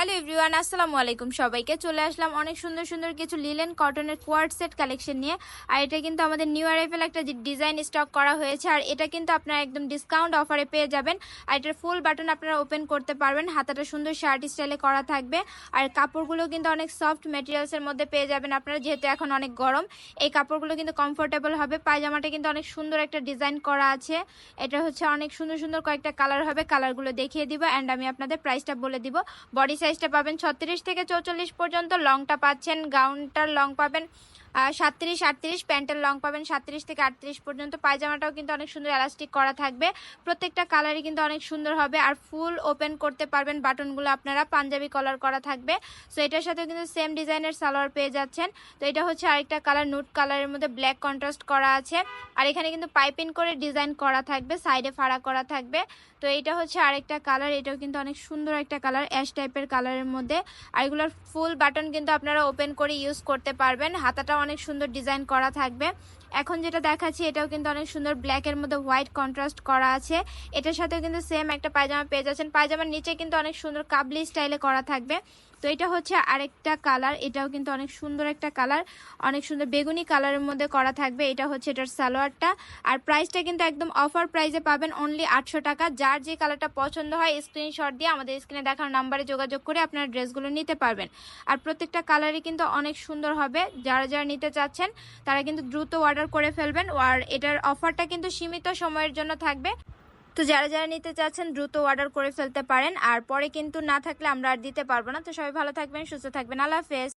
Hello everyone, আসসালামু আলাইকুম। সবাইকে চলে আসলাম অনেক সুন্দর সুন্দর কিছু লিলেন কটনের কোয়ার্ড সেট কালেকশন নিয়ে। আর এটা কিন্তু আমাদের নিউ অ্যারাইভেল একটা ডিজাইন স্টক করা হয়েছে। আর এটা কিন্তু আপনারা একদম ডিসকাউন্ট অফারে পেয়ে যাবেন। আর এটার ফুল বাটন আপনারা ওপেন করতে পারবেন। হাতাটা সুন্দর শার্ট স্টাইলে করা থাকবে। আর কাপড়গুলো কিন্তু অনেক সফট মেটেরিয়ালসের মধ্যে পেয়ে যাবেন আপনারা, যেহেতু এখন অনেক গরম। এই কাপড়গুলো কিন্তু কমফোর্টেবল হবে। পায়জামাটা কিন্তু অনেক সুন্দর একটা ডিজাইন করা আছে। এটা হচ্ছে অনেক সুন্দর সুন্দর কয়েকটা কালার হবে। কালারগুলো দেখিয়ে দিব। অ্যান্ড আমি আপনাদের প্রাইসটা বলে দিব। বডি সাইজটা পাবেন ছত্রিশ থেকে চৌচল্লিশ পর্যন্ত লংটা পাচ্ছেন গাউনটার লং পাবেন সাতত্রিশ, আটত্রিশ, প্যান্টের লং পাবেন সাতত্রিশ থেকে আটত্রিশ পর্যন্ত। পায়জামাটাও কিন্তু অনেক সুন্দর এলাস্টিক করা থাকবে। প্রত্যেকটা কালারই কিন্তু অনেক সুন্দর হবে। আর ফুল ওপেন করতে পারবেন বাটনগুলো আপনারা, পাঞ্জাবি কলার করা থাকবে। সো এটার সাথেও কিন্তু সেম ডিজাইনের সালোয়ার পেয়ে যাচ্ছেন। তো, এটা হচ্ছে আরেকটা কালার নুট কালারের মধ্যে ব্ল্যাক কন্ট্রাস্ট করা আছে। আর এখানে কিন্তু পাইপিং করে ডিজাইন করা থাকবে সাইডে ফাড়া করা থাকবে। তো, এটা হচ্ছে আরেকটা কালার এটাও কিন্তু অনেক সুন্দর একটা কালার অ্যাশ টাইপের কালারের মধ্যে। আর এগুলোর ফুল বাটন কিন্তু আপনারা ওপেন করে ইউজ করতে পারবেন। হাতাটা অনেক সুন্দর ডিজাইন করা থাকবে। এখন যেটা দেখাচ্ছি, এটাও কিন্তু অনেক সুন্দর ব্ল্যাকের মধ্যে হোয়াইট কন্ট্রাস্ট করা আছে। এটার সাথেও কিন্তু সেম একটা পায়জামা পেয়ে যাচ্ছেন। পায়জামার নিচে কিন্তু অনেক সুন্দর কাবলি স্টাইলে করা থাকবে। তো এটা হচ্ছে আরেকটা কালার। এটাও কিন্তু অনেক সুন্দর একটা কালার। অনেক সুন্দর বেগুনি কালারের মধ্যে করা থাকবে। এটা হচ্ছে এটার সালোয়ারটা। আর প্রাইসটা কিন্তু একদম অফার প্রাইসে পাবেন অনলি আটশো টাকা। যার যে কালারটা পছন্দ হয় স্ক্রিনশট দিয়ে আমাদের স্ক্রিনে দেখার নাম্বারে যোগাযোগ করে আপনারা ড্রেসগুলো নিতে পারবেন। আর প্রত্যেকটা কালারই কিন্তু অনেক সুন্দর হবে। যারা যারা নিতে চাচ্ছেন, তারা কিন্তু দ্রুত অর্ডার করে ফেলবেন। আর এটার অফারটা কিন্তু সীমিত সময়ের জন্য থাকবে। তো যারা যারা নিতে চাচ্ছেন, দ্রুত অর্ডার করে ফেলতে পারেন। আর পরে কিন্তু না থাকলে আমরা আর দিতে পারব না। তো সবাই ভালো থাকবেন, সুস্থ থাকবেন। আল্লাহ হাফেজ।